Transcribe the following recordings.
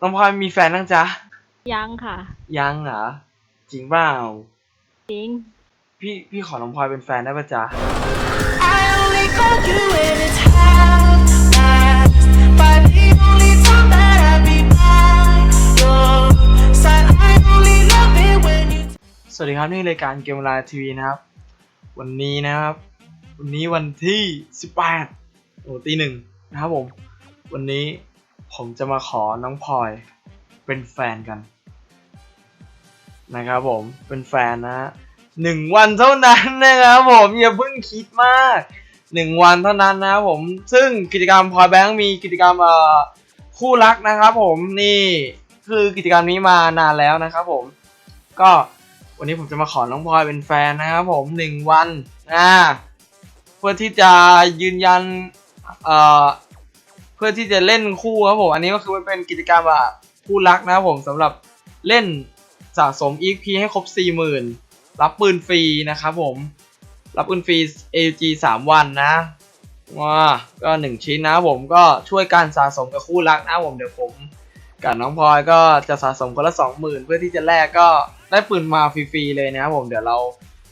น้องพลอยมีแฟนยังจ๊ะ ยังค่ะ ยังเหรอ จริงเปล่า จริง พี่พี่ขอน้องพลอยเป็นแฟนได้ปะจ๊ะ I only call you when it's half past. By the only time that I be by your side, I only love it when you. สวัสดีครับนี่รายการเกมเวลาทีวีนะครับ วันนี้นะครับ วันนี้วันที่ 18โอ้ตีหนึ่งนะครับผม วันนี้ ผมจะมาขอน้องพลอยเป็นแฟนกัน นะครับผมเป็นแฟนนะหนึ่งวันเท่านั้นนะครับผมอย่าเพิ่งคิดมากหนึ่งวันเท่านั้นนะครับผมซึ่งกิจกรรมพลอยแบงค์มีกิจกรรมเอ่อคู่รักนะครับผมนี่คือกิจกรรมนี้มานานแล้วนะครับผมก็วันนี้ผมจะมาขอน้องพลอยเป็นแฟนนะครับผมหนึ่งวันอ่าเพื่อที่จะยืนยันเอ่อ เพื่อที่จะเล่นคู่ครับผมอันนี้ก็คือมันเป็นกิจกรรมอะคู่รักนะครับผมสำหรับเล่นสะสม EXP ให้ครบ 40,000 รับปืนฟรีนะครับผมรับปืนฟรี AUG 3 วันนะว้าก็ 1 ชิ้นนะครับผมก็ช่วยการสะสมกับคู่รักนะครับผมเดี๋ยวผมกับน้องพลอยก็จะสะสมคนละสองหมื่นเพื่อที่จะแลกก็ได้ปืนมาฟรีๆเลยนะครับผมเดี๋ยวเรา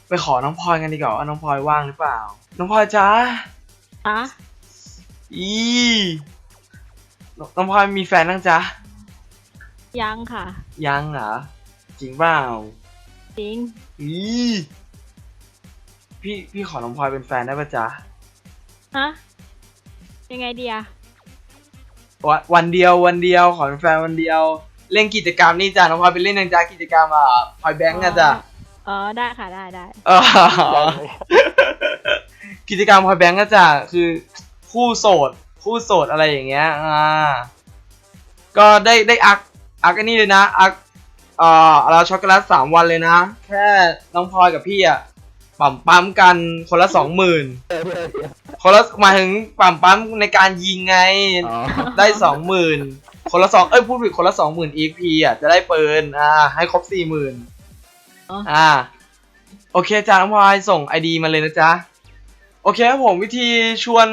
ไปขอน้องพลอยกันดีกว่าว่าน้องพลอยว่างหรือเปล่า น้องพลอยจ้าอะอี น้องน้องพลอยมีแฟนยังจ๊ะ ยังค่ะ ยังเหรอ จริงเปล่าจริง อีพี่พี่ขอน้องพลอยเป็นแฟนได้ปะจ๊ะฮะ ยังไงดีอะวันวันเดียววันเดียวขอเป็นแฟนวันเดียว เล่นกิจกรรมนี่จ้ะน้องพลอยไปเล่นยังจ้ะกิจกรรมอะพลอยแบงก์อะจ้ะอ๋อ ได้ค่ะ ได้ได้ เออกิจกรรมพอยแบงก์ก็จะคือคู่โสด คู่โสดอะไรอย่างเงี้ยอ่าก็ได้ได้อักอักอันนี้เลยนะอักเอ่อเราช็อกโกแลตสามวันเลยนะ แค่น้องพลอยกับพี่อะปั๊มปั๊มกันคนละสองหมื่นคนละหมายถึงปั๊มปั๊มในการยิงไง ได้สองหมื่นคนละสองเอ้ยพูดผิดคนละสองหมื่น EP อะจะได้ปืนอ่าให้ครบสี่หมื่นอ๋ออ่า โอเคจ้าน้องพลอยส่งไอดีมาเลยนะจ๊ะ โอเคครับผมวิธีชวน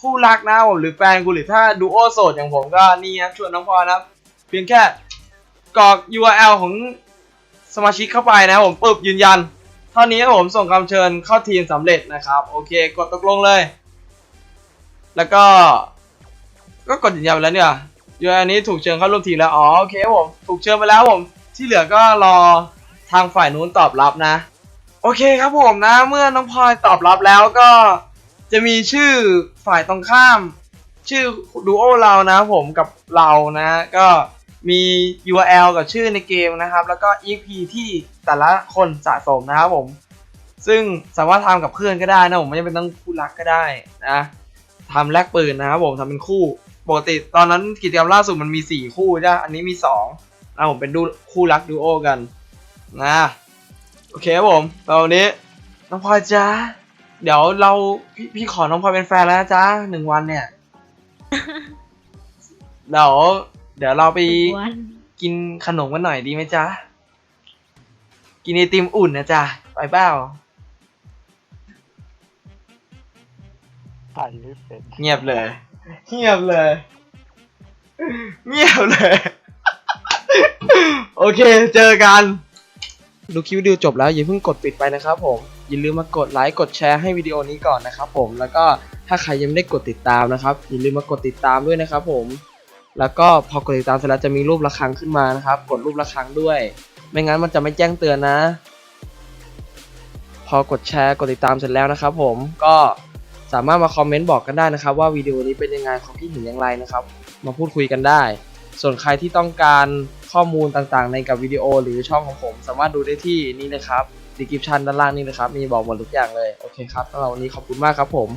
คู่รักนะผมหรือแฟนกูหรือถ้าดูโอโสดอย่างผมก็นี่ครับชวนน้องพอนะครับ เพียงแค่กรอก URL ของสมาชิกเข้าไปนะผมปึ๊บยืนยัน เท่านี้ผมส่งคำเชิญเข้าทีมสำเร็จนะครับ โอเค กดตกลงเลย แล้วก็ ก็กดยืนยันไปแล้วเนี่ย URL นี้ถูกเชิญเข้าร่วมทีมแล้วอ๋อโอเคครับผมถูกเชิญไปแล้วผมที่เหลือก็รอทางฝ่ายนู้นตอบรับนะ โอเคครับผมนะ เมื่อน้องพลอยตอบรับแล้วก็ จะมีชื่อฝ่ายตรงข้าม ชื่อดูโอเรานะครับผมกับเรานะก็มี URL กับชื่อในเกมนะครับ แล้วก็ EP ที่แต่ละคนสะสมนะครับผม ซึ่งสามารถทำกับเพื่อนก็ได้นะผมไม่จำเป็นต้องคู่รักก็ได้นะทำแลกปืนนะครับผมทำเป็นคู่ปกติตอนนั้นกิจกรรมล่าสุดมันมี 4 คู่ใช่อันนี้มี2นะผมเป็นดูคู่รักดูโอกันนะโอเคครับผมตอนนี้น้องพลอยจ้า เดี๋ยวเราพี่พี่ขอน้องพลอยเป็นแฟนแล้วนะจ้าหนึ่งวันเนี่ย เดี๋ยวเดี๋ยวเราไปวันกินขนมกันหน่อยดีไหมจ๊ะ กินไอติมอุ่นนะจ๊ะ ไปเปล่าถ่ายไม่เป็นเงียบเลย เงียบเลย เงียบเลย โอเค เจอกัน ดูคลิปวิดีโอจบแล้วอย่าเพิ่งกดปิดไปนะครับผม อย่าลืมมากดไลค์กดแชร์ให้วิดีโอนี้ก่อนนะครับผมแล้วก็ถ้าใครยังไม่ได้กดติดตามนะครับอย่าลืมมากดติดตามด้วยนะครับผมแล้วก็พอกดติดตามเสร็จแล้วจะมีรูประฆังขึ้นมานะครับ กดรูประฆังด้วย ไม่งั้นมันจะไม่แจ้งเตือนนะ พอกดแชร์กดติดตามเสร็จแล้วนะครับ ผมก็สามารถมาคอมเมนต์บอกกันได้นะครับ ว่าวิดีโอนี้เป็นยังไงความคิดเห็นอย่างไรนะครับ มาพูดคุยกันได้ ส่วนใครที่ต้องการข้อมูลต่างๆ ในกับวิดีโอหรือช่องของผม สามารถดูได้ที่นี่นะครับ ดีคริปชันด้านล่างนี่นะครับ มีบอกหมดทุกอย่างเลย โอเคครับสำหรับวันนี้ขอบคุณมากครับผม